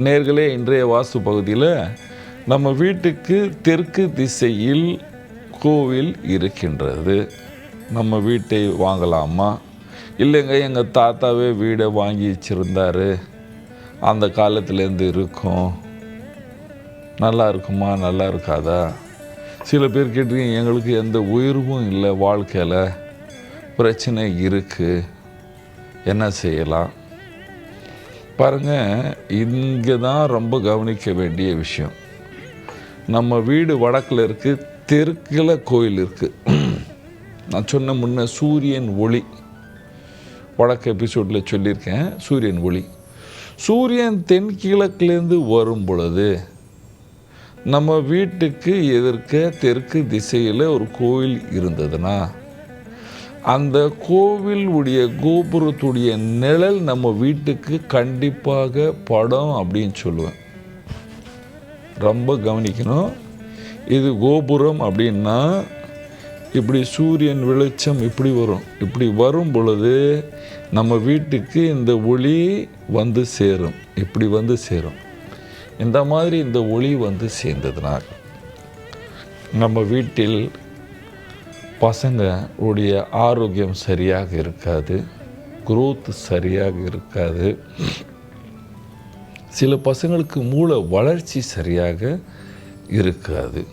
நேர்களே இன்றைய வாஸ்து பகுதியில் நம்ம வீட்டுக்கு தெற்கு திசையில் கோவில் இருக்கின்றது. நம்ம வீட்டை வாங்கலாமா? இல்லைங்க எங்கள் தாத்தாவே வீடை வாங்கி வச்சுருந்தார். அந்த காலத்துலேருந்து இருக்கும். நல்லா இருக்குமா? நல்லா இருக்காதா? சில பேர் கேட்டிருக்கீங்க எங்களுக்கு எந்த உயர்வும் இல்லை வாழ்க்கையில். பிரச்சனை இருக்குது என்ன செய்யலாம்? பாருங்கள் இங்கே தான் ரொம்ப கவனிக்க வேண்டிய விஷயம். நம்ம வீடு வடக்கில் இருக்குது தெற்கில் கோயில் இருக்குது நான் சொன்ன முன்ன சூரியன் ஒளி. வடக்கு எபிசோடில் சொல்லியிருக்கேன் சூரியன் ஒளி. சூரியன் தென்கிழக்குலேருந்து வரும் பொழுது நம்ம வீட்டுக்கு எதிர்க்க தெற்கு திசையில் ஒரு கோயில் இருந்ததுன்னா அந்த கோவில் உடைய கோபுரத்துடைய நிழல் நம்ம வீட்டுக்கு கண்டிப்பாக படம் அப்படின்னு சொல்லுவேன். ரொம்ப கவனிக்கணும். இது கோபுரம் அப்படின்னா இப்படி சூரியன் வெளிச்சம் இப்படி வரும். இப்படி வரும் பொழுது நம்ம வீட்டுக்கு இந்த ஒளி வந்து சேரும். இப்படி வந்து சேரும். இந்த மாதிரி இந்த ஒளி வந்து சேர்ந்ததுனால் நம்ம வீட்டில் பசங்க உடைய ஆரோக்கியம் சரியாக இருக்காது குரோத் சரியாக இருக்காது. சில பசங்களுக்கு மூளை வளர்ச்சி சரியாக இருக்காது.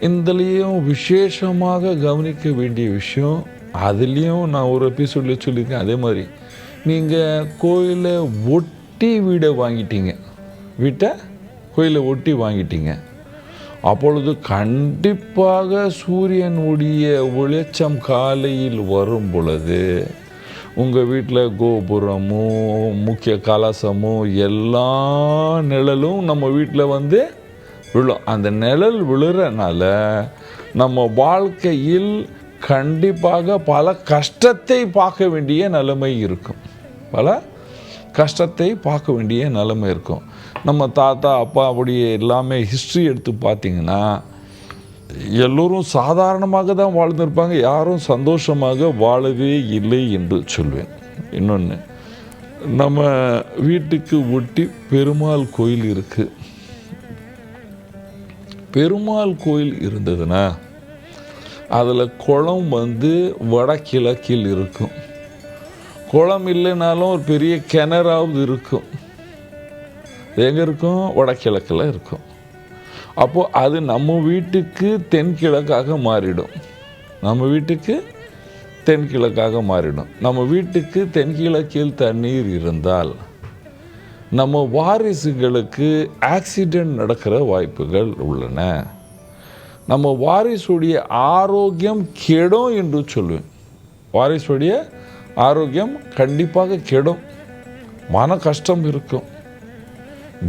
இதுலேயும் விசேஷமாக கவனிக்க வேண்டிய விஷயம் அதுலேயும் நான் ஒரு எபிசோடில் சொல்லியிருக்கேன் அதே மாதிரி. நீங்கள் கோயிலை ஒட்டி வீடை வாங்கிட்டீங்க. வீட்டை கோயிலை ஒட்டி வாங்கிட்டீங்க. அப்பொழுது கண்டிப்பாக சூரியனுடைய வெளிச்சம் காலையில் வரும் பொழுது உங்கள் வீட்டில் கோபுரமும் முக்கிய கலசமும் எல்லா நிழலும் நம்ம வீட்டில் வந்து விழும். அந்த நிழல் விழுறனால நம்ம வாழ்க்கையில் கண்டிப்பாக பல கஷ்டத்தை பார்க்க வேண்டிய நிலைமை இருக்கும். பல கஷ்டத்தை பார்க்க வேண்டிய நிலைமை இருக்கும். நம்ம தாத்தா அப்பா அப்படியே எல்லாமே ஹிஸ்ட்ரி எடுத்து பார்த்திங்கன்னா எல்லோரும் சாதாரணமாக தான் வாழ்ந்திருப்பாங்க. யாரும் சந்தோஷமாக வாழவே இல்லை என்று சொல்வேன். இன்னொன்று நம்ம வீட்டுக்கு ஒட்டி பெருமாள் கோயில் இருக்குது பெருமாள் கோயில் இருந்ததுன்னா அதில் குளம் வந்து வடகிழக்கில் இருக்கும். குளம் இல்லைனாலும் ஒரு பெரிய கிணறாவது இருக்கும். எங்கே இருக்கும்? வடகிழக்கில் இருக்கும். அப்போது அது நம்ம வீட்டுக்கு தென்கிழக்காக மாறிடும். நம்ம வீட்டுக்கு தென்கிழக்காக மாறிடும். நம்ம வீட்டுக்கு தென்கிழக்கில் தண்ணீர் இருந்தால் நம்ம வாரிசுகளுக்கு ஆக்சிடெண்ட் நடக்கிற வாய்ப்புகள் உள்ளன. நம்ம வாரிசுடைய ஆரோக்கியம் கெடும் என்று சொல்லுவேன் வாரிசுடைய ஆரோக்கியம் கண்டிப்பாக கெடும். மன கஷ்டம் இருக்கும்.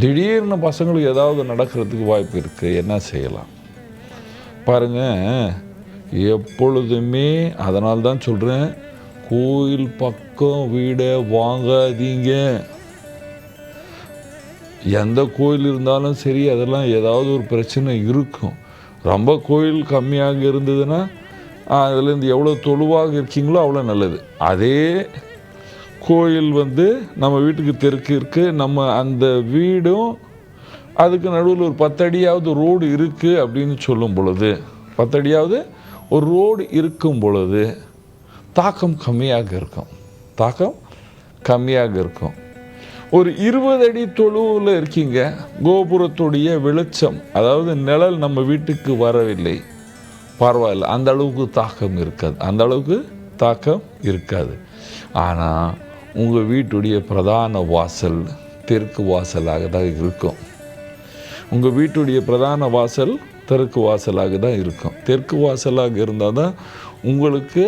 திடீர்னு பசங்களுக்கு ஏதாவது நடக்கிறதுக்கு வாய்ப்பு இருக்குது என்ன செய்யலாம்? பாருங்க எப்பொழுதுமே அதனால தான் சொல்கிறேன் கோயில் பக்கம் வீடை வாங்காதீங்க. எந்த கோயில் இருந்தாலும் சரி அதெல்லாம் ஏதாவது ஒரு பிரச்சனை இருக்கும். ரொம்ப கோயில் கம்மியாக இருந்ததுன்னா அதுலேருந்து எவ்வளோ தொழுவாக இருக்கீங்களோ அவ்வளோ நல்லது. அதே கோயில் வந்து நம்ம வீட்டுக்கு தெற்கு இருக்குது நம்ம அந்த வீடும் அதுக்கு நடுவில் ஒரு பத்தடியாவது ரோடு இருக்குது அப்படின்னு சொல்லும் பொழுது பத்தடியாவது ஒரு ரோடு இருக்கும் பொழுது தாக்கம் கம்மியாக இருக்கும். தாக்கம் கம்மியாக இருக்கும். ஒரு இருபது அடி தொழுவில் இருக்கீங்க கோபுரத்துடைய வெளிச்சம் அதாவது நிழல் நம்ம வீட்டுக்கு வரவில்லை. பரவாயில்ல. அந்த அளவுக்கு தாக்கம் இருக்காது. அந்த அளவுக்கு தாக்கம் இருக்காது. ஆனால் உங்கள் வீட்டுடைய பிரதான வாசல் தெற்கு வாசலாக தான் இருக்கும். உங்கள் வீட்டுடைய பிரதான வாசல் தெற்கு வாசலாக தான் இருக்கும். தெற்கு வாசலாக இருந்தால் தான் உங்களுக்கு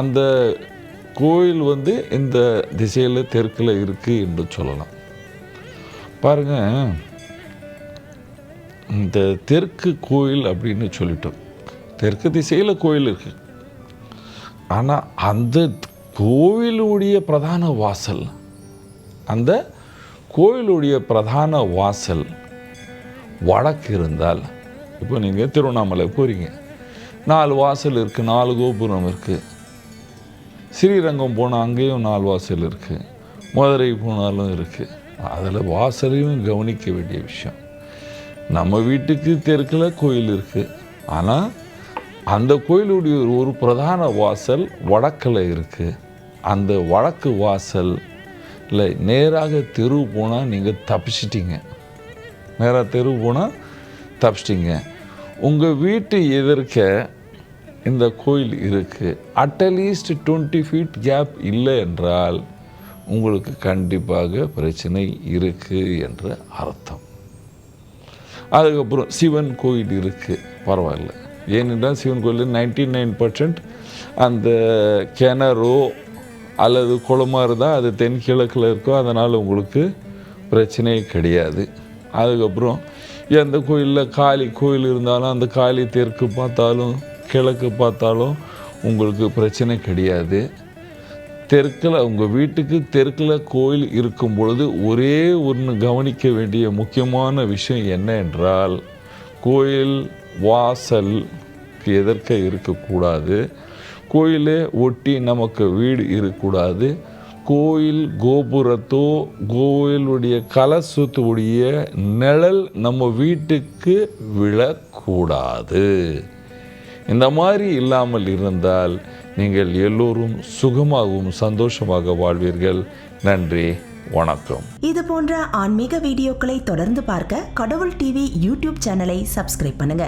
அந்த கோயில் வந்து இந்த திசையில் தெற்கில் இருக்குது என்று சொல்லலாம். பாருங்கள் இந்த தெற்கு கோயில் அப்படின்னு சொல்லிட்டோம். தெற்கு திசையில் கோயில் இருக்குது ஆனால் அந்த கோவிலுடைய பிரதான வாசல் அந்த கோவிலுடைய பிரதான வாசல் வடக்கு இருந்தால் இப்போ நீங்கள் திருவண்ணாமலை போகிறீங்க நாலு வாசல் இருக்குது நாலு கோபுரம் இருக்குது ஸ்ரீரங்கம் போனால் அங்கேயும் நாலு வாசல் இருக்குது மதுரை போனாலும் இருக்குது அதில் வாசலையும் கவனிக்க வேண்டிய விஷயம். நம்ம வீட்டுக்கு தெற்கில் கோயில் இருக்குது ஆனால் அந்த கோயிலுடைய ஒரு- ஒரு பிரதான வாசல் வடக்கில் இருக்குது அந்த வடக்கு வாசல் இல்லை நேராக தெரு போனால் நீங்கள் தப்பிச்சிட்டிங்க. நேராக தெரு போனால் தப்பிச்சிட்டிங்க. உங்கள் வீட்டு எதிர்க்க இந்த கோயில் இருக்குது அட்லீஸ்ட் டுவெண்ட்டி ஃபீட் கேப் இல்லை என்றால் உங்களுக்கு கண்டிப்பாக பிரச்சனை இருக்குது என்று அர்த்தம். அதுக்கப்புறம் சிவன் கோயில் இருக்குது பரவாயில்ல. ஏனென்றால் சிவன் கோயில் நைன்டி நைன் பர்சன்ட் அந்த கிணறோ அல்லது குளமாக இருந்தால் அது தென்கிழக்கில் இருக்கோ அதனால் உங்களுக்கு பிரச்சனையே கிடையாது. அதுக்கப்புறம் எந்த கோயிலில் காளி கோயில் இருந்தாலும் அந்த காளி தெற்கு பார்த்தாலும் கிழக்கு பார்த்தாலும் உங்களுக்கு பிரச்சனை கிடையாது. தெற்கில் உங்கள் வீட்டுக்கு தெற்கில் கோயில் இருக்கும் பொழுது ஒரே ஒன்று கவனிக்க வேண்டிய முக்கியமான விஷயம் என்ன என்றால் கோயில் வாசல் எதற்க இருக்கக்கூடாது. கோயிலை ஒட்டி நமக்கு வீடு இருக்கக்கூடாது. கோயில் கோபுரத்தோ கோயிலுடைய கலசத்துடைய நிழல் நம்ம வீட்டுக்கு விழக்கூடாது. இந்த மாதிரி இல்லாமல் இருந்தால் நீங்கள் எல்லோரும் சுகமாகவும் சந்தோஷமாக வாழ்வீர்கள். நன்றி வணக்கம். இது போன்ற ஆன்மீக வீடியோக்களை தொடர்ந்து பார்க்க கடவுள் டிவி யூடியூப் சேனலை சப்ஸ்கிரைப் பண்ணுங்க.